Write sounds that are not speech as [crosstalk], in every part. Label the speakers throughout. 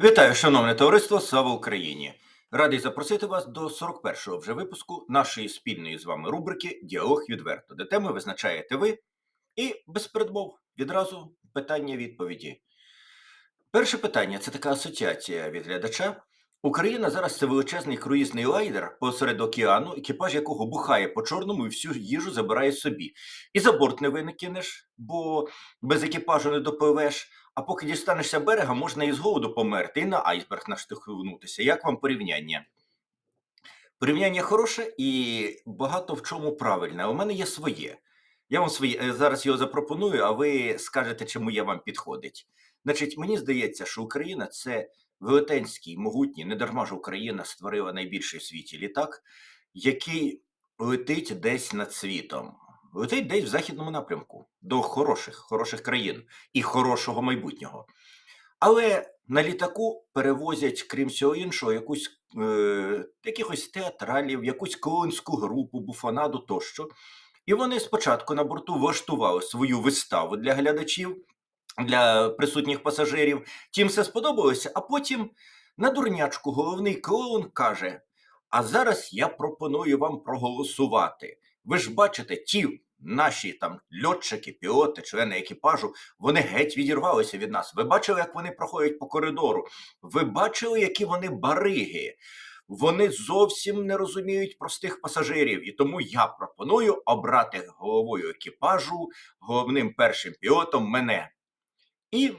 Speaker 1: Вітаю, шановне товариство, слава Україні! Радий запросити вас до 41-го вже випуску нашої спільної з вами рубрики Діалог відверто, де теми визначаєте ви і без передмов відразу питання-відповіді. Перше питання це така асоціація від глядача. Україна зараз це величезний круїзний лайнер посеред океану, екіпаж якого бухає по чорному і всю їжу забирає собі. І за борт не винекинеш, бо без екіпажу не допливеш. А поки дістанешся берега, можна і з голоду померти, і на айсберг наштовхнутися. Як вам порівняння? Порівняння хороше і багато в чому правильне. У мене є своє. Я вам своє е, зараз його запропоную, а ви скажете, чому я вам підходить. Значить, мені здається, що Україна це велетенський, могутній, не дарма ж Україна створила найбільший в світі літак, який летить десь над світом. Летить десь в західному напрямку до хороших, хороших країн і хорошого майбутнього. Але на літаку перевозять, крім всього іншого, якусь е, якихось театралів, якусь клоунську групу, буфонаду тощо. І вони спочатку на борту влаштували свою виставу для глядачів, для присутніх пасажирів. Тим все сподобалося, а потім на дурнячку головний клоун каже: А зараз я пропоную вам проголосувати. Ви ж бачите, ті наші там льотчики, пілоти, члени екіпажу, вони геть відірвалися від нас. Ви бачили, як вони проходять по коридору? Ви бачили, які вони бариги? Вони зовсім не розуміють простих пасажирів, і тому я пропоную обрати головою екіпажу, головним першим пілотом мене. І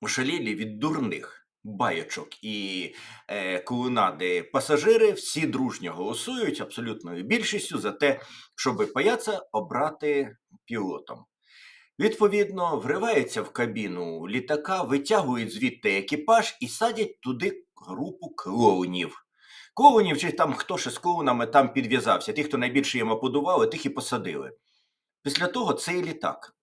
Speaker 1: ошалілі від дурних байочок і е, клоунади пасажири всі дружньо голосують абсолютною більшістю за те, щоб паяца обрати пілотом. Відповідно, вриваються в кабіну літака, витягують звідти екіпаж і садять туди групу клоунів. Клоунів, чи там хто ще з клоунами там підв'язався, ті, хто найбільше їм оподували, тих і посадили. Після того цей літак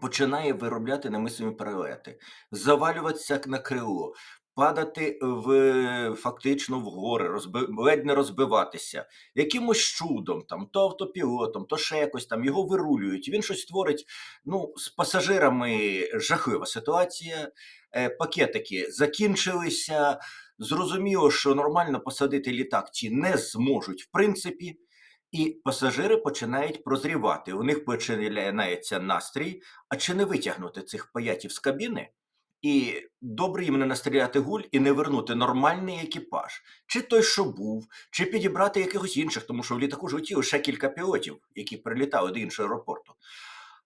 Speaker 1: починає виробляти немислимі перельоти, завалюватися на крило, падати в фактично в гори, розби, ледь не розбиватися. Якимось чудом, там, то автопілотом, то ще якось там його вирулюють. Він щось творить. Ну, з пасажирами жахлива ситуація. Е, пакетики закінчилися. Зрозуміло, що нормально посадити літак ці не зможуть, в принципі. І пасажири починають прозрівати. У них починається настрій, а чи не витягнути цих паятів з кабіни, і добре їм не настріляти гуль і не вернути нормальний екіпаж, чи той, що був, чи підібрати якихось інших, тому що в літаку ж летіло ще кілька пілотів, які прилітали до іншого аеропорту.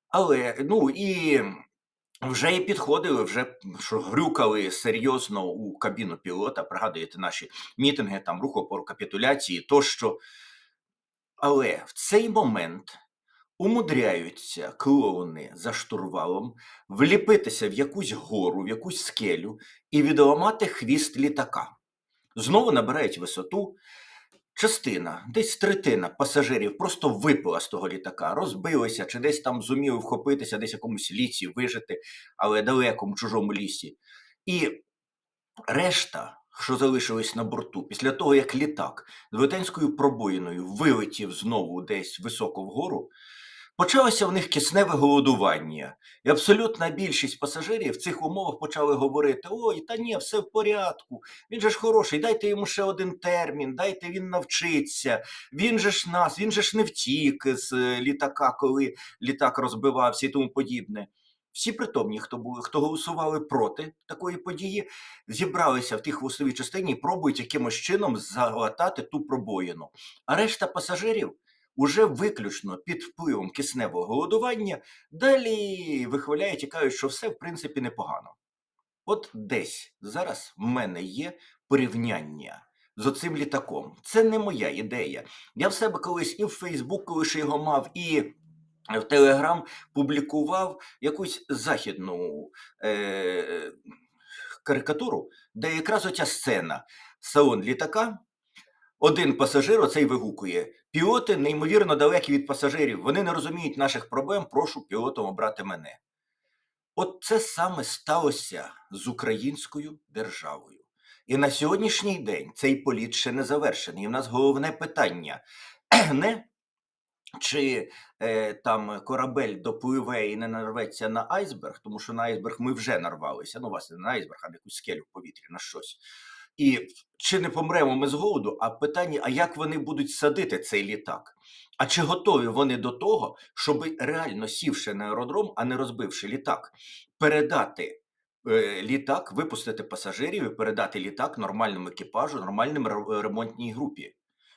Speaker 1: Але ну і вже і підходили, вже що грюкали серйозно у кабіну пілота. Пригадуєте наші мітинги, там рух опору капітуляції тощо. Але в цей момент умудряються клоуни за штурвалом вліпитися в якусь гору, в якусь скелю і відламати хвіст літака. Знову набирають висоту. Частина, десь третина пасажирів просто випала з того літака, розбилися, чи десь там зуміли вхопитися, десь в якомусь лісі вижити, але далекому чужому лісі. І решта що залишились на борту, після того, як літак з велетенською пробоїною вилетів знову десь високо вгору, почалося в них кисневе голодування. І абсолютна більшість пасажирів в цих умовах почали говорити: ой, та ні, все в порядку, він же ж хороший, дайте йому ще один термін, дайте він навчиться, він же ж нас, він же ж не втік з е, літака, коли літак розбивався і тому подібне. Всі притомні, хто були, хто голосували проти такої події, зібралися в тій хвостовій частині і пробують якимось чином залатати ту пробоїну. А решта пасажирів уже виключно під впливом кисневого голодування далі вихваляють і кажуть, що все в принципі непогано. От десь зараз в мене є порівняння з оцим літаком. Це не моя ідея. Я в себе колись і в Фейсбук, коли ще його мав, і в Телеграм публікував якусь західну е, карикатуру, де якраз оця сцена салон літака. Один пасажир оцей вигукує: пілоти неймовірно далекі від пасажирів. Вони не розуміють наших проблем. Прошу пілотом обрати мене. От це саме сталося з українською державою. І на сьогоднішній день цей політ ще не завершений. І в нас головне питання не чи е, там корабель допливе і не нарветься на айсберг, тому що на айсберг ми вже нарвалися. Ну, власне, не на айсберг, а на якусь скелю в повітрі, на щось. І чи не помремо ми з голоду? А питання: а як вони будуть садити цей літак? А чи готові вони до того, щоб реально сівши на аеродром, а не розбивши літак, передати е, літак, випустити пасажирів і передати літак нормальному екіпажу, нормальним ре- ремонтній групі?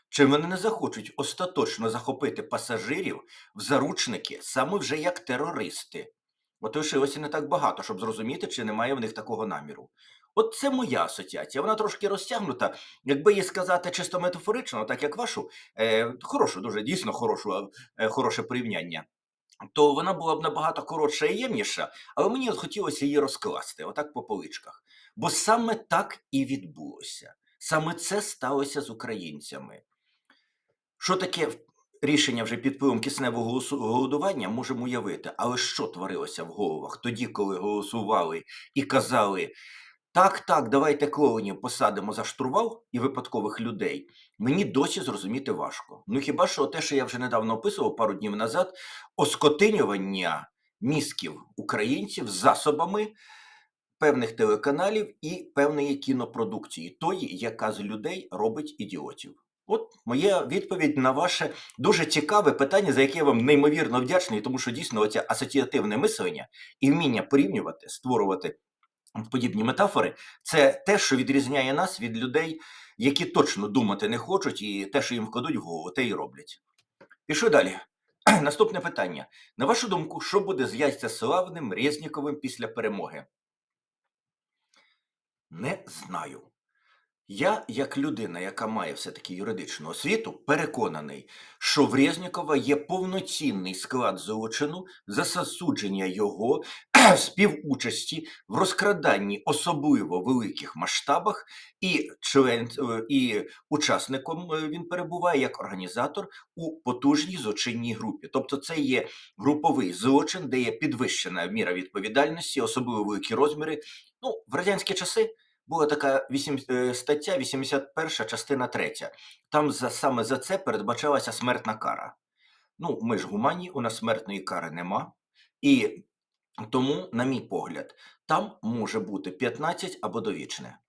Speaker 1: Чи вони не захочуть остаточно захопити пасажирів в заручники саме вже як терористи? От лишилося не так багато, щоб зрозуміти, чи немає в них такого наміру. От це моя асоціація. Вона трошки розтягнута. Якби їй сказати чисто метафорично, так як вашу, е, хорошу, дуже дійсно хорошу, е, хороше порівняння, то вона була б набагато коротша і ємніша, але мені от хотілося її розкласти, отак по поличках. Бо саме так і відбулося. Саме це сталося з українцями. Що таке рішення вже під впливом кисневого голодування, можемо уявити. Але що творилося в головах тоді, коли голосували і казали: так, так, давайте клоунів посадимо за штурвал і випадкових людей, мені досі зрозуміти важко. Ну хіба що те, що я вже недавно описував пару днів назад, оскотинювання мізків українців засобами певних телеканалів і певної кінопродукції, тої, яка з людей робить ідіотів. От моя відповідь на ваше дуже цікаве питання, за яке я вам неймовірно вдячний, тому що дійсно оце асоціативне мислення і вміння порівнювати, створювати подібні метафори це те, що відрізняє нас від людей, які точно думати не хочуть, і те, що їм вкладуть в голову, те і роблять. Пішли далі. [clears throat] Наступне питання. На вашу думку, що буде з Яйцеславним Резніковим після перемоги? Не знаю. Я, як людина, яка має все-таки юридичну освіту, переконаний, що в Резнікова є повноцінний склад злочину за засудження його [clears throat] співучасті в розкраданні особливо великих масштабах, і член е, і учасником е, він перебуває як організатор у потужній злочинній групі. Тобто, це є груповий злочин, де є підвищена міра відповідальності, особливо великі розміри. Ну, в радянські часи була така вісім, е, стаття 81, частина 3. Там за, саме за це передбачалася смертна кара. Ну, ми ж гуманні, у нас смертної кари нема. І тому, на мій погляд, там може бути 15 або довічне.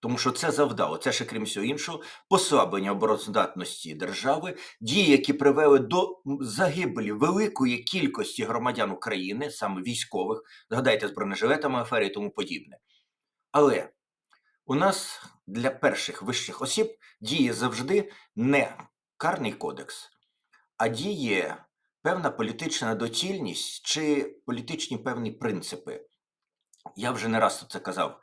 Speaker 1: Тому що це завдало, це ще крім всього іншого, послаблення обороздатності держави, дії, які привели до загибелі великої кількості громадян України, саме військових, згадайте з бронежилетами афери і тому подібне. Але у нас для перших вищих осіб діє завжди не карний кодекс, а діє певна політична доцільність чи політичні певні принципи. Я вже не раз це казав.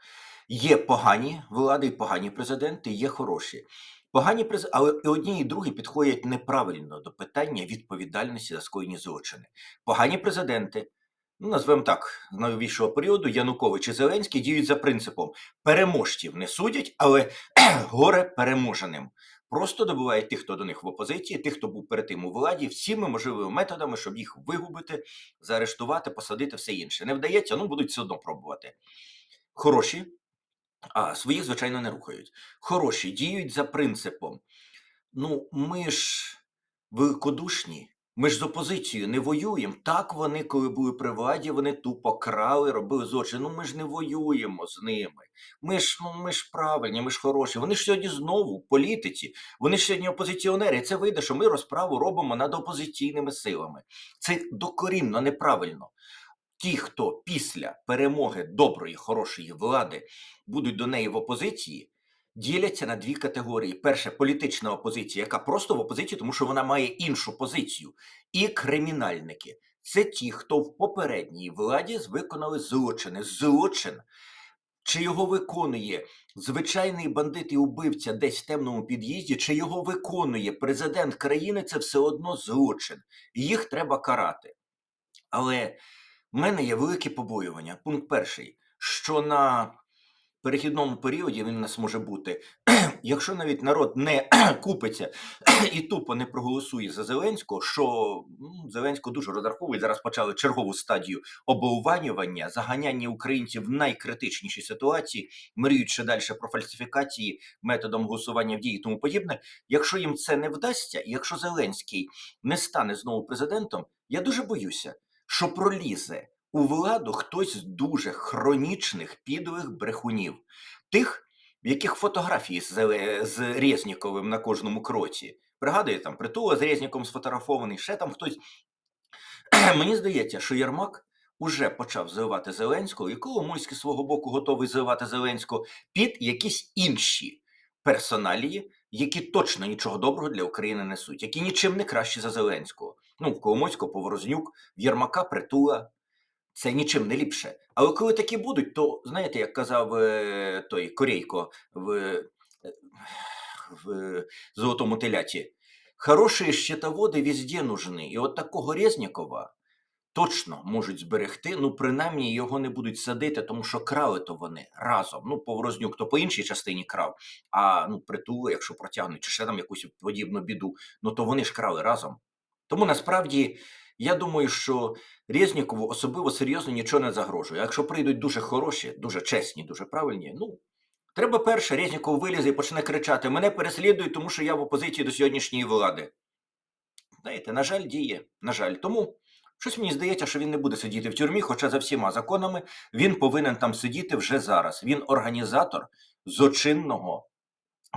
Speaker 1: Є погані влади і погані президенти, є хороші. Погані през... але і одні, і другі підходять неправильно до питання відповідальності за скоєні злочини. Погані президенти, ну назвемо так, новішого періоду Янукович і Зеленський діють за принципом переможців не судять, але [clears throat] горе переможеним. Просто добувають тих, хто до них в опозиції, тих, хто був перед тим у владі, всіми можливими методами, щоб їх вигубити, заарештувати, посадити, все інше. Не вдається, ну будуть все одно пробувати. Хороші, а своїх, звичайно, не рухають. Хороші діють за принципом. Ну, ми ж великодушні, ми ж з опозицією не воюємо. Так вони, коли були при владі, вони тупо крали, робили злочин. Ну ми ж не воюємо з ними. Ми ж, ну, ми ж правильні, ми ж хороші. Вони ж сьогодні знову політиці, вони ж сьогодні опозиціонери. Це вийде, що ми розправу робимо над опозиційними силами. Це докорінно неправильно. Ті, хто після перемоги доброї, хорошої влади будуть до неї в опозиції, діляться на дві категорії: перше політична опозиція, яка просто в опозиції, тому що вона має іншу позицію, і кримінальники. Це ті, хто в попередній владі виконали злочини. Злочин, чи його виконує звичайний бандит і убивця десь в темному під'їзді, чи його виконує президент країни, це все одно злочин. Їх треба карати. Але в мене є велике побоювання. Пункт перший, що на перехідному періоді він у нас може бути. [clears throat] Якщо навіть народ не [clears throat] купиться [clears throat] і тупо не проголосує за Зеленського, що ну, Зеленського дуже розраховують. Зараз почали чергову стадію обовванювання, заганяння українців в найкритичніші ситуації, мріють ще далі про фальсифікації методом голосування в дії і тому подібне. Якщо їм це не вдасться, якщо Зеленський не стане знову президентом, я дуже боюся, що пролізе у владу хтось з дуже хронічних підлих брехунів, тих, в яких фотографії з, з Резніковим на кожному кроці. Пригадує, там притула з Резніком сфотографований, ще там хтось. [clears throat] Мені здається, що Єрмак уже почав заливати Зеленського, і Коломойський свого боку готовий заливати Зеленського під якісь інші персоналії, які точно нічого доброго для України несуть, які нічим не кращі за Зеленського. Ну, в Коломойського Поворознюк, в Єрмака Притула. Це нічим не ліпше. Але коли такі будуть, то знаєте, як казав е, той Корейко в, е, в золотому теляті, хороші щитоводи везде нужны. І от такого Резнікова точно можуть зберегти. Ну, принаймні його не будуть садити, тому що крали то вони разом. Ну, Поворознюк то по іншій частині крав, а ну, притули, якщо протягнуть, чи ще там якусь подібну біду, ну то вони ж крали разом. Тому насправді я думаю, що Резнікову особливо серйозно нічого не загрожує. Якщо прийдуть дуже хороші, дуже чесні, дуже правильні, ну треба перше, Резніков вилізе і почне кричати: мене переслідують, тому що я в опозиції до сьогоднішньої влади. Знаєте, на жаль, діє. На жаль. Тому щось мені здається, що він не буде сидіти в тюрмі, хоча за всіма законами він повинен там сидіти вже зараз. Він організатор злочинного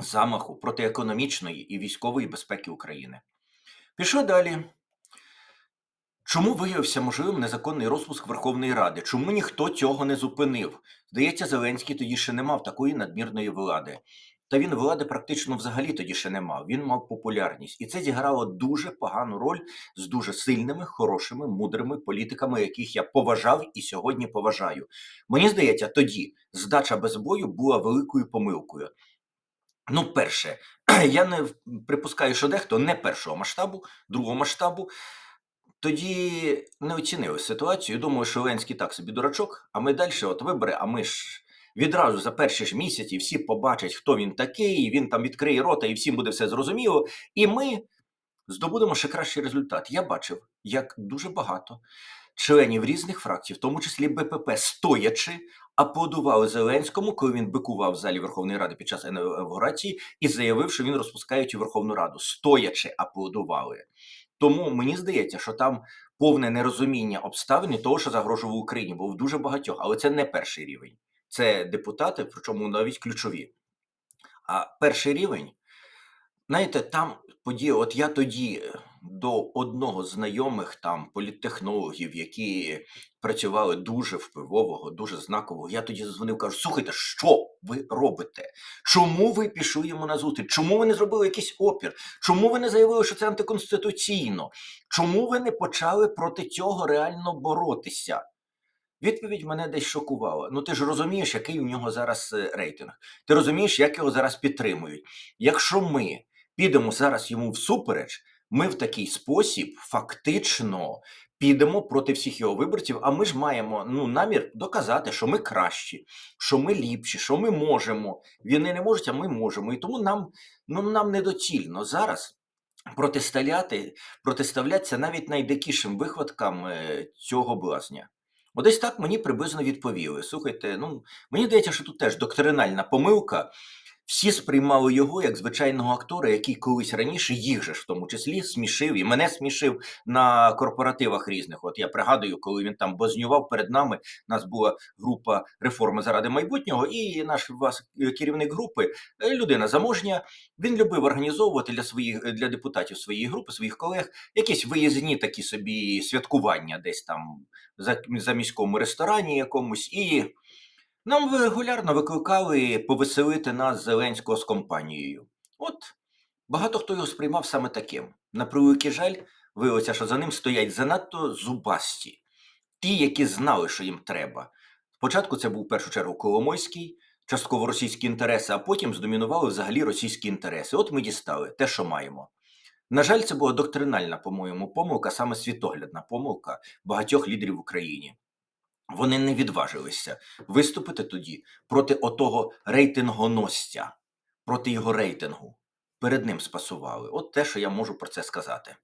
Speaker 1: замаху проти економічної і військової безпеки України. Пішов далі. Чому виявився можливим незаконний розпуск Верховної Ради? Чому ніхто цього не зупинив? Здається, Зеленський тоді ще не мав такої надмірної влади. Та він влади практично взагалі тоді ще не мав. Він мав популярність. І це зіграло дуже погану роль з дуже сильними, хорошими, мудрими політиками, яких я поважав і сьогодні поважаю. Мені здається, тоді здача без бою була великою помилкою. Ну, перше, [clears throat] я не припускаю, що дехто не першого масштабу, другого масштабу. Тоді не оцінили ситуацію. Думаю, що Ленський так собі дурачок, а ми далі от вибори, а ми ж відразу за перші ж місяці всі побачать, хто він такий, він там відкриє рота, і всім буде все зрозуміло. І ми здобудемо ще кращий результат. Я бачив, як дуже багато членів різних фракцій, в тому числі БПП, стоячи, аплодували Зеленському, коли він бикував в залі Верховної Ради під час інаугурації і заявив, що він розпускає цю Верховну Раду. Стоячи аплодували. Тому мені здається, що там повне нерозуміння обставин того, що загрожував Україні, бо в дуже багатьох, але це не перший рівень. Це депутати, причому навіть ключові. А перший рівень, знаєте, там події, от я тоді е, до одного з знайомих там політтехнологів, які працювали дуже впливового, дуже знакового, я тоді зазвонив, кажу: слухайте, що ви робите? Чому ви пішли йому на зустріч? Чому ви не зробили якийсь опір? Чому ви не заявили, що це антиконституційно? Чому ви не почали проти цього реально боротися? Відповідь мене десь шокувала. Ну ти ж розумієш, який у нього зараз е, рейтинг. Ти розумієш, як його зараз підтримують. Якщо ми підемо зараз йому всупереч, ми в такий спосіб фактично підемо проти всіх його виборців. А ми ж маємо ну намір доказати, що ми кращі, що ми ліпші, що ми можемо. Вони не можуть, а ми можемо. І тому нам ну нам недоцільно зараз. Протиставляти, протиставлятися навіть найдикішим вихваткам е, цього блазня. От десь так мені приблизно відповіли. Слухайте, ну мені здається, що тут теж доктринальна помилка. Всі сприймали його як звичайного актора, який колись раніше їх же ж в тому числі смішив і мене смішив на корпоративах різних. От я пригадую, коли він там бознював перед нами. У нас була група реформи заради майбутнього, і наш вас керівник групи, е, людина заможня. Він любив організовувати для своїх для депутатів своєї групи, своїх колег, якісь виїзні такі собі святкування, десь там за, за міському ресторані якомусь. І нам регулярно викликали повеселити нас Зеленського з компанією. От багато хто його сприймав саме таким. На превеликий жаль, виявилося, що за ним стоять занадто зубасті, ті, які знали, що їм треба. Спочатку це був в першу чергу Коломойський, частково російські інтереси, а потім здомінували взагалі російські інтереси. От ми дістали те, що маємо. На жаль, це була доктринальна, по-моєму, помилка, саме світоглядна помилка багатьох лідерів в Україні. Вони не відважилися виступити тоді проти отого рейтингоносця, проти його рейтингу. Перед ним спасували. От те, що я можу про це сказати.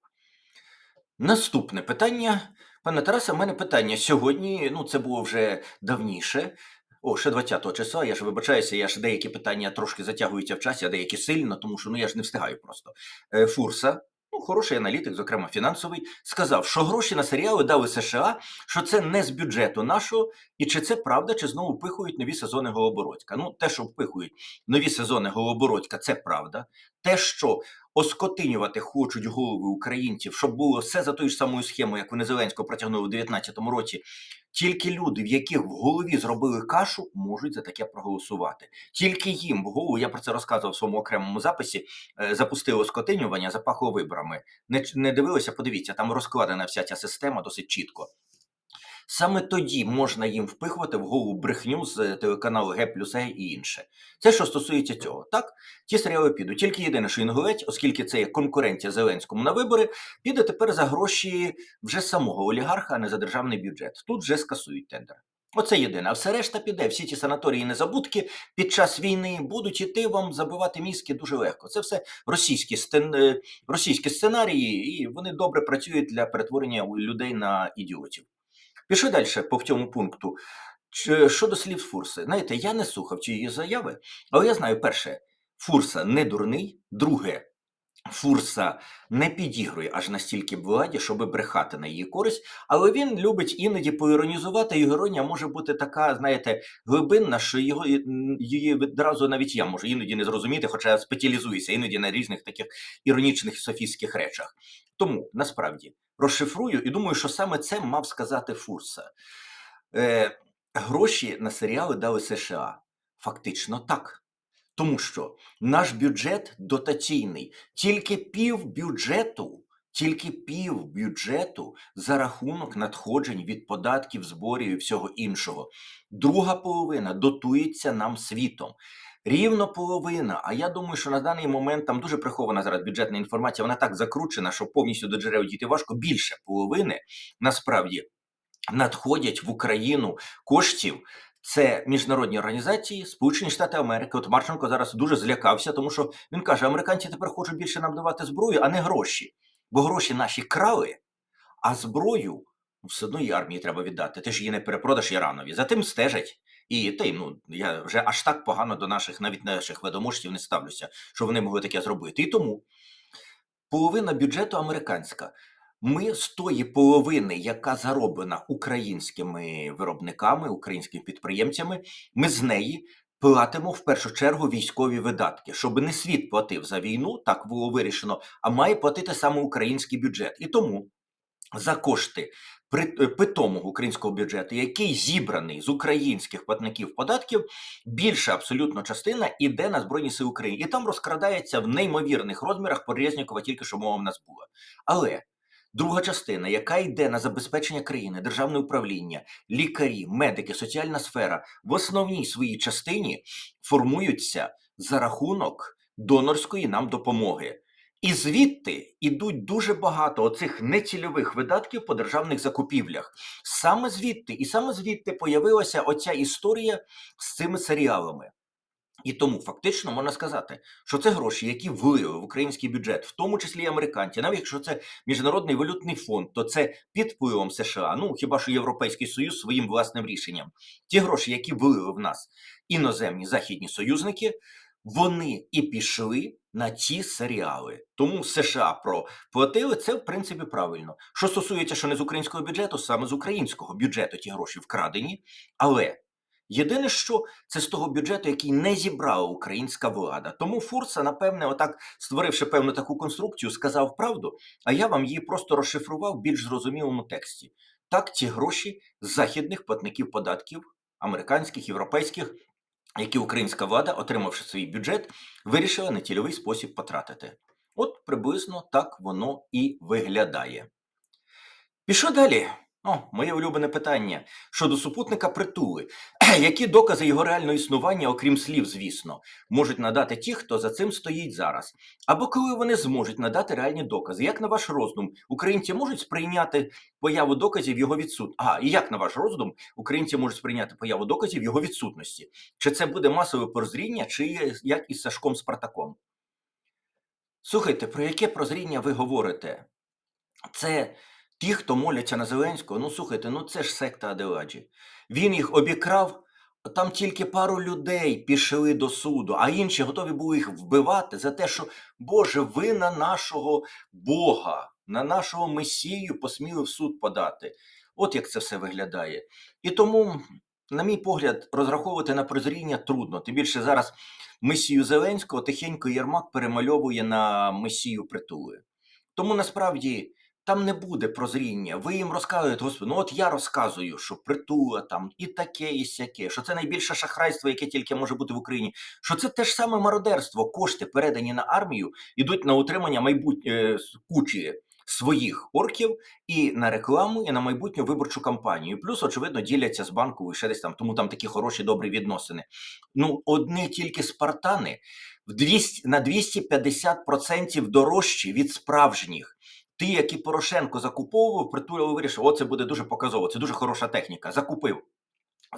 Speaker 1: Наступне питання. Пане Тарасе, в мене питання сьогодні. Ну, це було вже давніше. О, ще 20-го числа. Я ж вибачаюся, я ж деякі питання трошки затягуються в часі, а деякі сильно, тому що ну я ж не встигаю просто. Е, Фурса, ну хороший аналітик, зокрема фінансовий, сказав, що гроші на серіали дали США, що це не з бюджету нашого, і чи це правда, чи знову впихують нові сезони Голобородька. Ну, те, що впихують нові сезони Голобородька, це правда. Те, що оскотинювати хочуть голови українців, щоб було все за тою ж самою схемою, як вони Зеленського протягнули у 2019 році. Тільки люди, в яких в голові зробили кашу, можуть за таке проголосувати. Тільки їм в голову, я про це розказував в своєму окремому записі, е, запустили оскотинювання, запахло виборами. Не, не дивилися, подивіться, там розкладена вся ця система досить чітко. Саме тоді можна їм впихувати в голову брехню з е, телеканалу Г плюс Е і інше. Це що стосується цього. Так, ті серіали підуть. Тільки єдине, що Інгулець, оскільки це є конкуренція Зеленському на вибори, піде тепер за гроші вже самого олігарха, а не за державний бюджет. Тут вже скасують тендер. Оце єдине. А все решта піде. Всі ті санаторії незабудки під час війни будуть іти вам забивати мізки дуже легко. Це все російські, стен... е, російські сценарії, і вони добре працюють для перетворення людей на ідіотів. Пішли далі по цьому пункту. Щодо слів Фурси, знаєте, я не слухав цієї заяви, але я знаю, перше, Фурса не дурний, друге, Фурса не підігрує аж настільки владі, щоб брехати на її користь, але він любить іноді поіронізувати, і іронія може бути така, знаєте, глибинна, що його, її відразу навіть я можу іноді не зрозуміти, хоча я спеціалізуюся іноді на різних таких іронічних і речах. Тому насправді розшифрую і думаю, що саме це мав сказати Фурса. Е, гроші на серіали дали США. Фактично так. Тому що наш бюджет дотаційний, тільки пів бюджету, тільки пів бюджету за рахунок надходжень від податків, зборів і всього іншого. Друга половина дотується нам світом. Рівно половина. А я думаю, що на даний момент там дуже прихована зараз бюджетна інформація. Вона так закручена, що повністю до джерел дійти важко. Більше половини насправді надходять в Україну коштів. Це міжнародні організації, Сполучені Штати Америки. От Марченко зараз дуже злякався, тому що він каже: американці тепер хочуть більше нам давати зброю, а не гроші. Бо гроші наші крали, а зброю ну, все одно і армії треба віддати. Ти ж її не перепродаш Іранові. За тим стежать. І ти, ну я вже аж так погано до наших, навіть наших ведоможців не ставлюся, що вони могли таке зробити. І тому половина бюджету американська. Ми з тої половини, яка зароблена українськими виробниками, українськими підприємцями, ми з неї платимо в першу чергу військові видатки, щоб не світ платив за війну, так було вирішено, а має платити саме український бюджет. І тому за кошти е, питомого українського бюджету, який зібраний з українських платників податків, більша абсолютно частина іде на Збройні Сили України. І там розкрадається в неймовірних розмірах по Резнікова, тільки що мова в нас була. Але друга частина, яка йде на забезпечення країни, державне управління, лікарі, медики, соціальна сфера, в основній своїй частині формуються за рахунок донорської нам допомоги. І звідти ідуть дуже багато оцих нецільових видатків по державних закупівлях. Саме звідти, і саме звідти появилася оця історія з цими серіалами. І тому фактично можна сказати, що це гроші, які влили в український бюджет, в тому числі і американці, навіть якщо це міжнародний валютний фонд, то це під впливом США. Ну хіба що Європейський Союз своїм власним рішенням. Ті гроші, які влили в нас іноземні західні союзники, вони і пішли на ці серіали. Тому США проплатили це в принципі правильно. Що стосується, що не з українського бюджету, саме з українського бюджету ті гроші вкрадені, але. Єдине, що це з того бюджету, який не зібрала українська влада. Тому Фурса, напевне, отак створивши певну таку конструкцію, сказав правду, а я вам її просто розшифрував в більш зрозумілому тексті. Так, ці гроші з західних платників податків, американських, європейських, які українська влада, отримавши свій бюджет, вирішила на тільовий спосіб потратити. От приблизно так воно і виглядає. Пішов далі. О, моє улюблене питання щодо супутника притули. [clears throat] Які докази його реального існування, окрім слів, звісно, можуть надати ті, хто за цим стоїть зараз? Або коли вони зможуть надати реальні докази? Як на ваш роздум, українці можуть сприйняти появу доказів його відсутності? А, і як на ваш роздум, українці можуть сприйняти появу доказів його відсутності? Чи це буде масове прозріння, чи як із Сашком Спартаком? Слухайте, про яке прозріння ви говорите? Це ті, хто моляться на Зеленського. Ну слухайте, ну це ж секта Аделаджі. Він їх обікрав, там тільки пару людей пішли до суду, а інші готові були їх вбивати за те, що Боже, ви на нашого Бога, на нашого Месію посміли в суд подати. От як це все виглядає. І тому, на мій погляд, розраховувати на прозріння трудно. Тим більше зараз Месію Зеленського тихенько Єрмак перемальовує на Месію притули. Тому насправді там не буде прозріння. Ви їм розказуєте, господи, ну от я розказую, що притула там і таке, і сяке, що це найбільше шахрайство, яке тільки може бути в Україні. Що це те ж саме мародерство, кошти передані на армію, ідуть на утримання майбутньої кучі своїх орків і на рекламу, і на майбутню виборчу кампанію. Плюс, очевидно, діляться з банку і ще десь там, тому там такі хороші добрі відносини. Ну, одні тільки спартани в 200, на 250% дорожчі від справжніх. Ті, які Порошенко закуповував, притуляли вирішив, о, це буде дуже показово, це дуже хороша техніка. Закупив,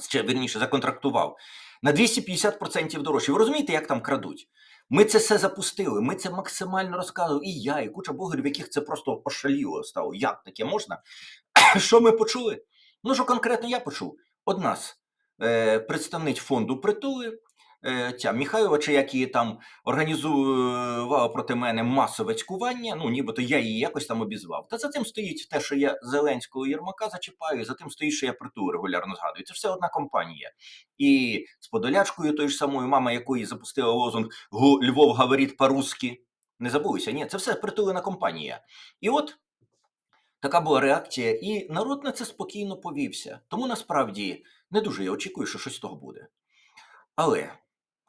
Speaker 1: ще вірніше, законтрактував. На 250% дорожче. Ви розумієте, як там крадуть? Ми це все запустили, ми це максимально розказували. І я, і куча блогерів, яких це просто ошаліло стало. Як таке можна? [clears throat] Що ми почули? Ну, що конкретно я почув? Од нас е, представник фонду притули, ця Міхайлова, чи як там організувала проти мене масове цькування, ну нібито я її якось там обізвав. Та за цим стоїть те, що я Зеленського Єрмака зачіпаю, за тим стоїть, що я притулу регулярно згадую. Це все одна компанія. І з Подолячкою, тою ж самою, мама якої запустила лозунг Львов говорить по-русски. Не забулися, ні, це все притулена компанія. І от така була реакція, і народ на це спокійно повівся. Тому насправді не дуже я очікую, що щось з того буде. Але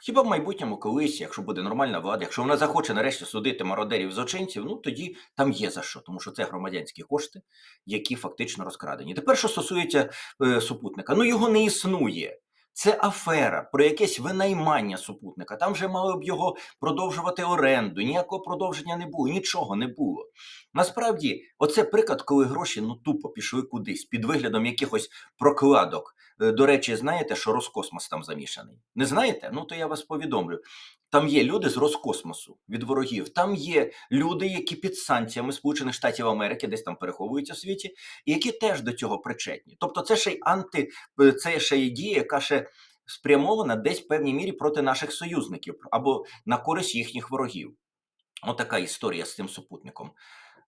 Speaker 1: хіба в майбутньому колись, якщо буде нормальна влада, якщо вона захоче нарешті судити мародерів злочинців, ну тоді там є за що, тому що це громадянські кошти, які фактично розкрадені. Тепер, що стосується е, супутника, ну його не існує. Це афера про якесь винаймання супутника. Там вже мали б його продовжувати оренду. Ніякого продовження не було, нічого не було. Насправді, оце приклад, коли гроші ну тупо пішли кудись під виглядом якихось прокладок. Е, До речі, знаєте, що Роскосмос там замішаний? Не знаєте? Ну то я вас повідомлю. Там є люди з Роскосмосу від ворогів. Там є люди, які під санкціями Сполучених Штатів Америки десь там переховуються в світі, і які теж до цього причетні. Тобто, це ще й анти, е, це ще й дія, яка ще спрямована десь в певній мірі проти наших союзників або на користь їхніх ворогів. Отака історія з цим супутником.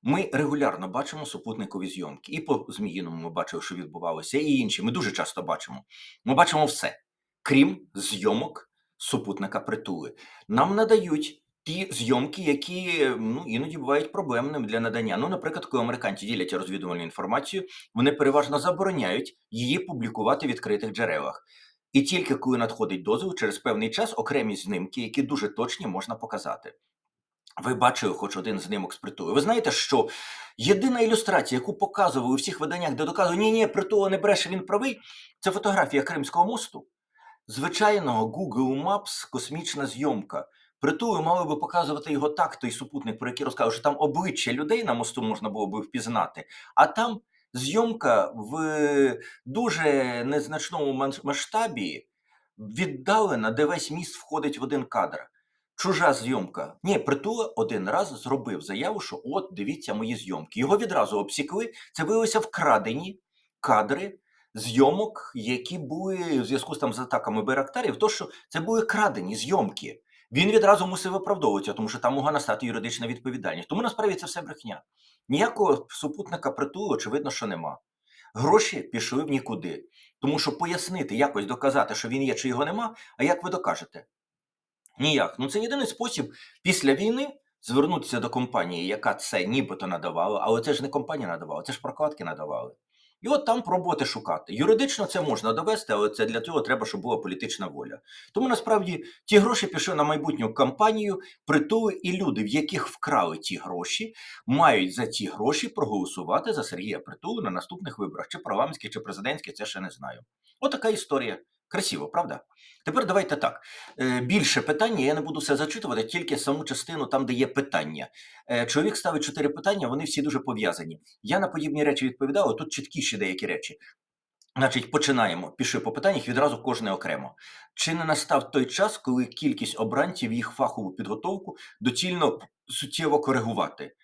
Speaker 1: Ми регулярно бачимо супутникові зйомки. І по Зміїному ми бачили, що відбувалося, і інші. Ми дуже часто бачимо. Ми бачимо все, крім зйомок супутника притули. Нам надають ті зйомки, які ну, іноді бувають проблемними для надання. Ну, наприклад, коли американці ділять розвідувальну інформацію, вони переважно забороняють її публікувати в відкритих джерелах. І тільки коли надходить дозвіл, через певний час окремі знімки, які дуже точні, можна показати. Ви бачили хоч один знимок з притули. Ви знаєте, що єдина ілюстрація, яку показували у всіх виданнях, де доказують, ні, ні, притула не бреше, він правий, це фотографія Кримського мосту. Звичайного Google Maps космічна зйомка. Притулу мали би показувати його так, той супутник, про який розказував, що там обличчя людей на мосту можна було би впізнати, а там зйомка в дуже незначному масштабі віддалена, де весь міст входить в один кадр. Чужа зйомка. Ні, притула один раз зробив заяву, що от дивіться мої зйомки. Його відразу обсікли. Це виявилося вкрадені кадри зйомок, які були в зв'язку з там з атаками Байрактарів, то що це були крадені зйомки. Він відразу мусив виправдовуватися, тому що там могла настати юридична відповідальність. Тому насправді це все брехня. Ніякого супутника притулу, очевидно, що нема. Гроші пішли в нікуди. Тому що пояснити, якось доказати, що він є чи його нема, а як ви докажете? Ніяк. Ну це єдиний спосіб після війни звернутися до компанії, яка це нібито надавала, але це ж не компанія надавала, це ж прокладки надавали. І от там пробувати шукати. Юридично це можна довести, але це для цього треба, щоб була політична воля. Тому насправді ті гроші пішли на майбутню кампанію, притули і люди, в яких вкрали ті гроші, мають за ці гроші проголосувати за Сергія Притулу на наступних виборах, чи парламентських, чи президентських, це ще не знаю. Отака історія. Красиво, правда? Тепер давайте так. Е, Більше питання, я не буду все зачитувати, тільки саму частину там, де є питання. Е, Чоловік ставить чотири питання, вони всі дуже пов'язані. Я на подібні речі відповідав, а тут чіткіші деякі речі. Значить, починаємо. Пішли по питаннях відразу кожне окремо. Чи не настав той час, коли кількість обранців їх фахову підготовку доцільно суттєво коригувати?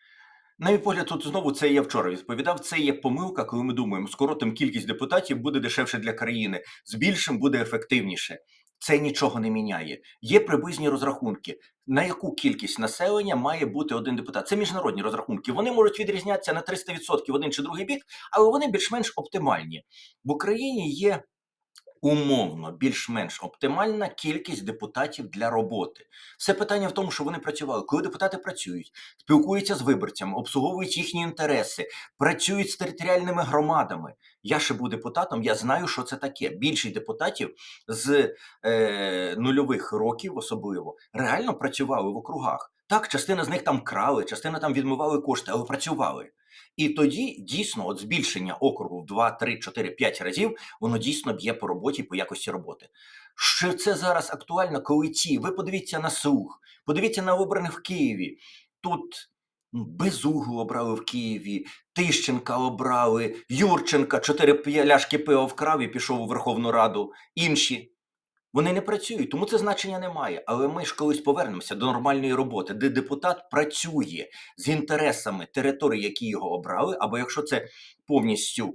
Speaker 1: На мій погляд, тут знову це я вчора відповідав. Це є помилка, коли ми думаємо, скоротимо кількість депутатів буде дешевше для країни, збільшимо буде ефективніше. Це нічого не міняє. Є приблизні розрахунки, на яку кількість населення має бути один депутат. Це міжнародні розрахунки. Вони можуть відрізнятися на 300% в один чи другий бік, але вони більш-менш оптимальні. В Україні є умовно більш-менш оптимальна кількість депутатів для роботи. Все питання в тому, що вони працювали. Коли депутати працюють, спілкуються з виборцями, обслуговують їхні інтереси, працюють з територіальними громадами. Я ще був депутатом, я знаю, що це таке. Більшість депутатів з е, нульових років, особливо, реально працювали в округах. Так, частина з них там крали, частина там відмивали кошти, але працювали. І тоді дійсно от збільшення округу в 2, 3, 4, 5 разів воно дійсно б'є по роботі, по якості роботи. Що це зараз актуально, коли ті, ви подивіться на слух, подивіться на обраних в Києві. Тут ну, Безугу обрали в Києві, Тищенка обрали, Юрченка, чотири пляшки пива вкрав і пішов у Верховну Раду. Інші. Вони не працюють, тому це значення немає. Але ми ж колись повернемося до нормальної роботи, де депутат працює з інтересами території, які його обрали, або якщо це повністю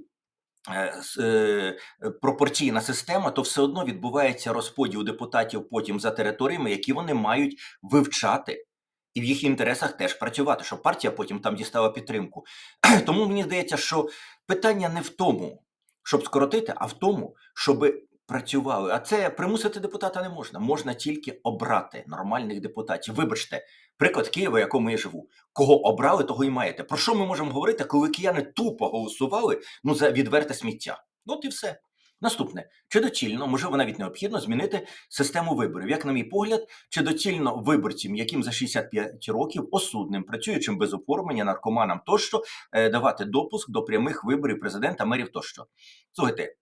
Speaker 1: е, е, пропорційна система, то все одно відбувається розподіл депутатів потім за територіями, які вони мають вивчати. І в їх інтересах теж працювати, щоб партія потім там дістала підтримку. [clears throat] Тому мені здається, що питання не в тому, щоб скоротити, а в тому, щоб працювали. А це примусити депутата не можна. Можна тільки обрати нормальних депутатів. Вибачте, приклад Києва, в якому я живу. Кого обрали, того і маєте. Про що ми можемо говорити, коли кияни тупо голосували ну, за відверте сміття? От і все. Наступне, чи доцільно, можливо, навіть необхідно змінити систему виборів. Як, на мій погляд, чи доцільно виборцям, яким за 65 років, осудним, працюючим без оформлення, наркоманам тощо, е, давати допуск до прямих виборів президента, мерів тощо. Слухайте,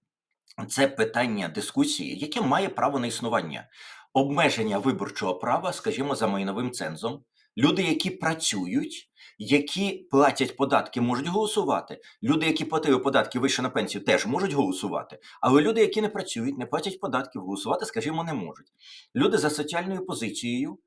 Speaker 1: це питання дискусії, яке має право на існування. Обмеження виборчого права, скажімо, за майновим цензом. Люди, які працюють, які платять податки, можуть голосувати. Люди, які платили податки вище на пенсію, теж можуть голосувати. Але люди, які не працюють, не платять податків, голосувати, скажімо, не можуть. Люди за соціальною позицією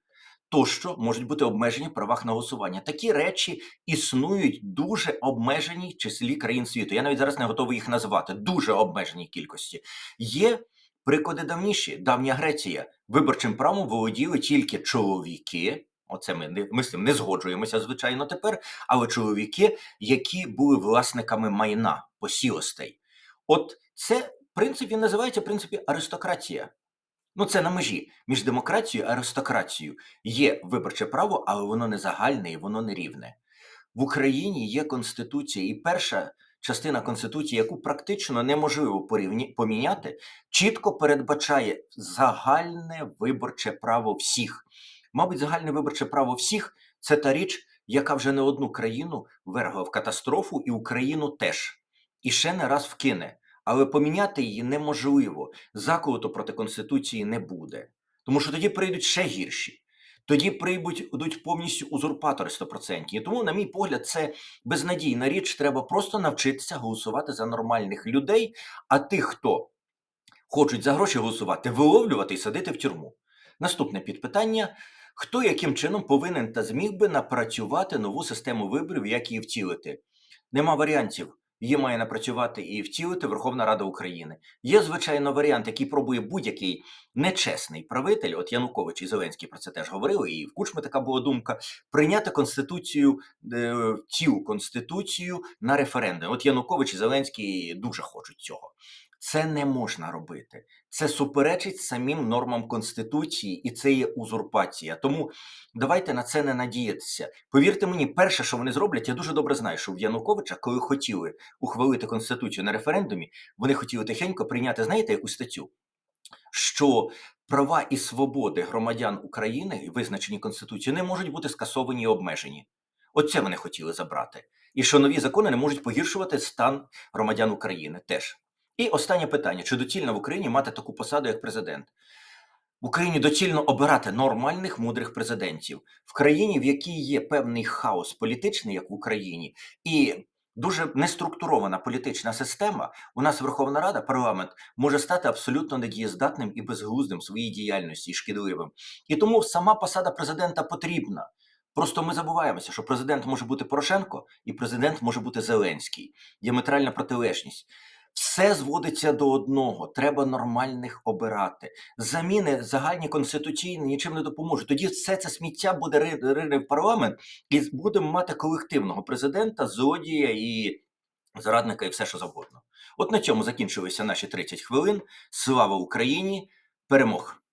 Speaker 1: тощо можуть бути обмежені в правах на голосування. Такі речі існують дуже обмеженій числі країн світу. Я навіть зараз не готовий їх назвати. Дуже обмеженій кількості. Є приклади давніші. Давня Греція виборчим правом володіли тільки чоловіки. Оце ми не ми з цим не згоджуємося, звичайно, тепер. Але чоловіки, які були власниками майна посілостей. От це в принципі називається в принципі аристократія. Ну, це на межі між демократією і аристократією. Є виборче право, але воно не загальне і воно не рівне. В Україні є конституція, і перша частина конституції, яку практично неможливо поміняти, чітко передбачає загальне виборче право всіх. Мабуть, загальне виборче право всіх це та річ, яка вже не одну країну вергла в катастрофу, і Україну теж. І ще не раз вкине. Але поміняти її неможливо. Заколоту проти Конституції не буде. Тому що тоді прийдуть ще гірші. Тоді прийдуть повністю узурпатори 100%. І тому, на мій погляд, це безнадійна річ. Треба просто навчитися голосувати за нормальних людей, а тих, хто хочуть за гроші голосувати, виловлювати і садити в тюрму. Наступне підпитання: хто яким чином повинен та зміг би напрацювати нову систему виборів, як її втілити? Нема варіантів. Її має напрацювати і втілити Верховна Рада України. Є, звичайно, варіант, який пробує будь-який нечесний правитель. От Янукович і Зеленський про це теж говорили, і в Кучми така була думка прийняти конституцію, е, цю конституцію на референдум. От Янукович і Зеленський дуже хочуть цього. Це не можна робити. Це суперечить самим нормам Конституції, і це є узурпація. Тому давайте на це не надіятися. Повірте мені, перше, що вони зроблять, я дуже добре знаю, що в Януковича, коли хотіли ухвалити конституцію на референдумі, вони хотіли тихенько прийняти, знаєте, яку статтю? Що права і свободи громадян України, визначені Конституцією, не можуть бути скасовані і обмежені. Оце вони хотіли забрати. І що нові закони не можуть погіршувати стан громадян України теж. І останнє питання: чи доцільно в Україні мати таку посаду, як президент? В Україні доцільно обирати нормальних мудрих президентів в країні, в якій є певний хаос політичний, як в Україні, і дуже неструктурована політична система. У нас Верховна Рада, парламент може стати абсолютно недієздатним і безглуздим в своїй діяльності і шкідливим. І тому сама посада президента потрібна. Просто ми забуваємося, що президент може бути Порошенко і президент може бути Зеленський. Діаметральна протилежність. Все зводиться до одного: треба нормальних обирати. Заміни загальні конституційні нічим не допоможуть. Тоді все це сміття буде ри- рине в парламент, і будемо мати колективного президента, злодія і зрадника, і все, що завгодно. От на цьому закінчилися наші 30 хвилин. Слава Україні! Перемог!